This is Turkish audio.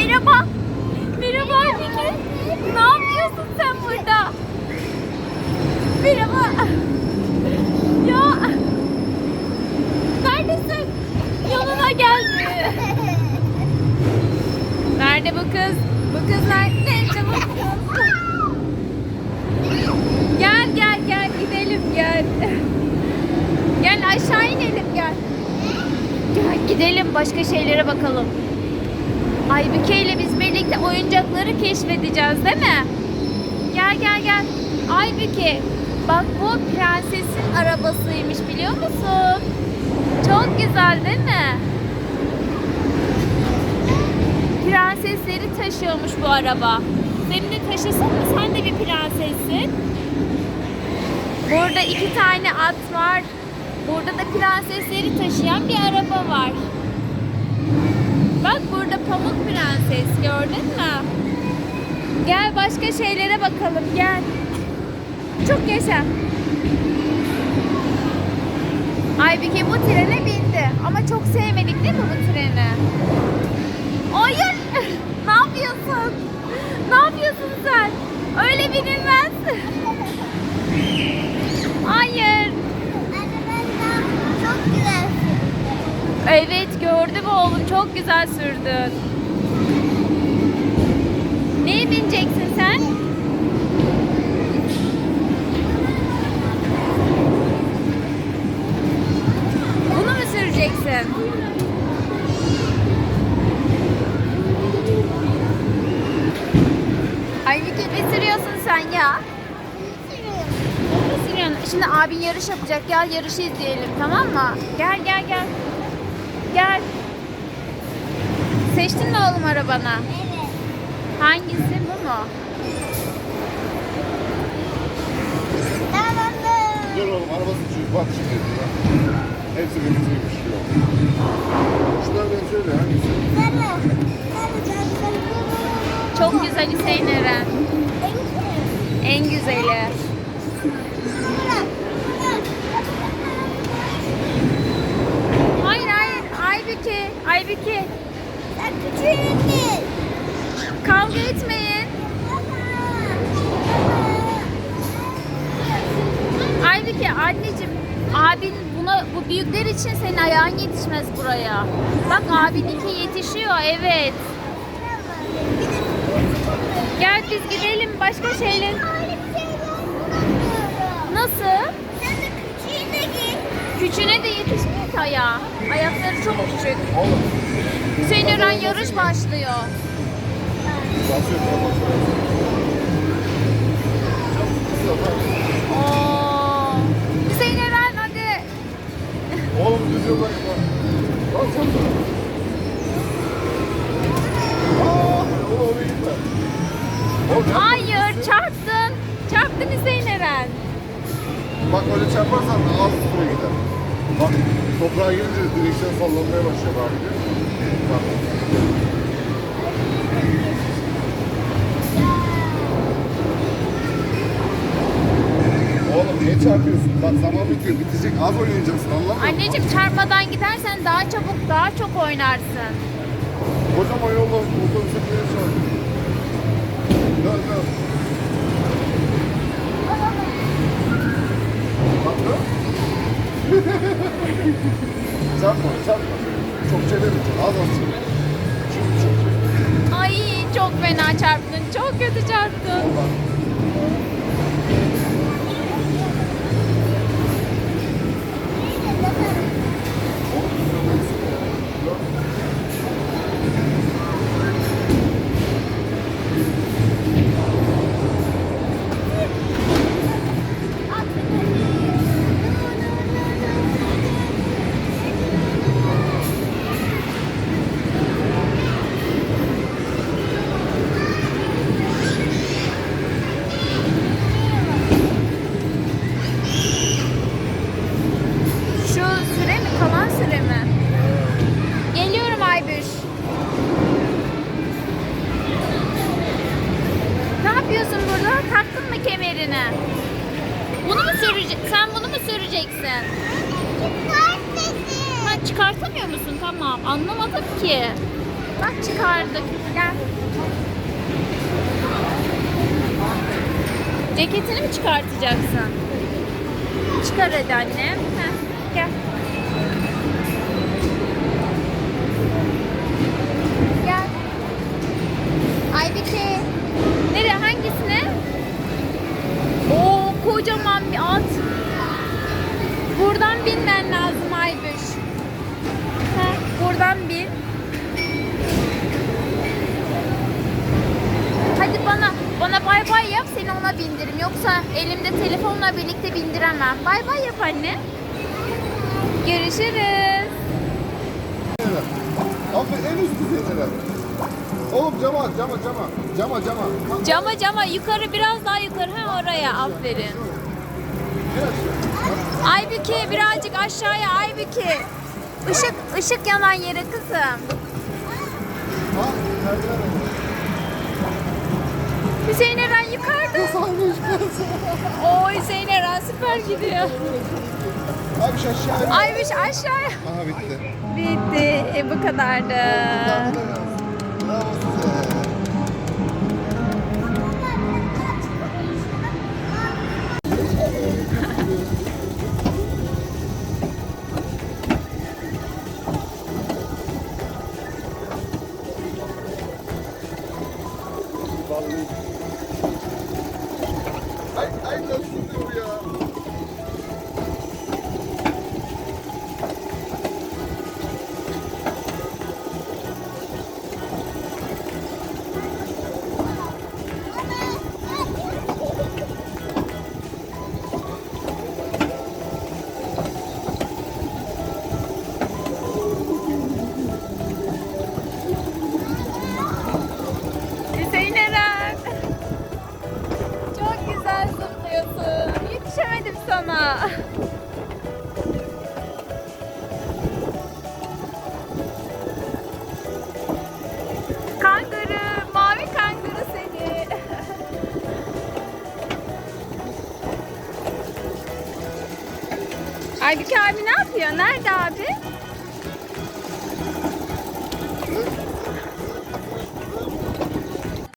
Merhaba. Merhaba Aybüke. Ne yapıyorsun sen burada? Merhaba. Ya. Neredesin? Yanına geldi. Nerede bu kız? Bu kız nerede? Çabuk. Gel gel gel gidelim gel. Gel aşağı inelim gel. Gel gidelim başka şeylere bakalım. Aybüke ile biz birlikte oyuncakları keşfedeceğiz değil mi? Gel gel gel. Aybüke bak bu prensesin arabasıymış biliyor musun? Çok güzel değil mi? Prensesleri taşıyormuş bu araba. Seni de taşısın mı? Sen de bir prensessin. Burada iki tane at var. Burada da prensesleri taşıyan bir araba var. Bak burada pamuk prenses gördün mü? Gel başka şeylere bakalım gel. Çok yaşa. Aybüke bu trene bindi ama çok sevmedik değil mi bu treni? Hayır. ne yapıyorsun? Ne yapıyorsun sen? Öyle binilmez. Hayır. Çok güzel. Evet gördüm oğlum çok güzel sürdün. Neye bineceksin sen? Bunu mu süreceksin? Ay ne sürüyorsun sen ya? Ne sürüyorsun? Şimdi abin yarış yapacak. Gel yarışı izleyelim tamam mı? Gel gel gel. Gel. Seçtin mi oğlum arabanı? Evet. Hangisi bu mu? Tamamdır. Dur oğlum arabası çocuk bak şimdi. Hepsi yok. Şunlar benziyor da hangisi? Sarı. Sarı sarı sarı. Çok güzel Hüseyin Eren. En güzeli. Hayır hayır. Aybüke. Aybüke. Sen küçüğün Kavga etmeyin. Aybüke anneciğim. Abin buna bu büyükler için senin ayağın yetişmez buraya. Bak abininki yetişiyor evet. Gel biz gidelim başka şeyler. Nasıl? Küçüğüne de yetişmiyor ki ayağı. Ayakları çok küçük. Eren yarış başlıyor. Hayır çarptın. Çarptın Hüseyin Eren. Bak öyle çarparsan da az üstüne gider. Bak toprağa girince direksiyon sallanmaya başlıyor abi. Bak. Oğlum niye çarpıyorsun? Bak zaman bitiyor. Bitecek. Az oynayacaksın anlamıyor musun? Anneciğim çarpmadan gidersen daha çabuk daha çok oynarsın. Kocaman yolda otobüse bile çok fena çarptın. Çok kötü çarptın. Süreceksin? Sen bunu mu süreceksin? Çıkart dedi. Ha çıkartamıyor musun? Tamam. Anlamadım ki. Bak çıkardık. Gel. Ceketini mi çıkartacaksın? Çıkar hadi anne. Heh, gel. Gel. Aybike. Nereye? Hangisine? Oo kocaman bir at. Buradan binmen lazım Aybüş. Heh, buradan bin. Hadi bana bana bay bay yap seni ona bindirim. Yoksa elimde telefonla birlikte bindiremem. Bay bay yap anne. Görüşürüz. Abi en üst. Oğlum cama cama cama. Cama cama. Bak, Cama cama yukarı biraz daha yukarı. Ha oraya aferin. gel aşağı. Aybüke birazcık aşağıya Aybüke. Işık ışık yanan yere kızım. Ha, merdiven. Hüseyin Eren yukarıda. Oo Hüseyin Eren süper gidiyor. Abi şu aşağı. Aymış aşağıya. Aha bitti. Bitti. E, bu kadardı. Bravo size. Sana. Kanguru, mavi kanguru seni. Aybüke abi ne yapıyor? Nerede abi?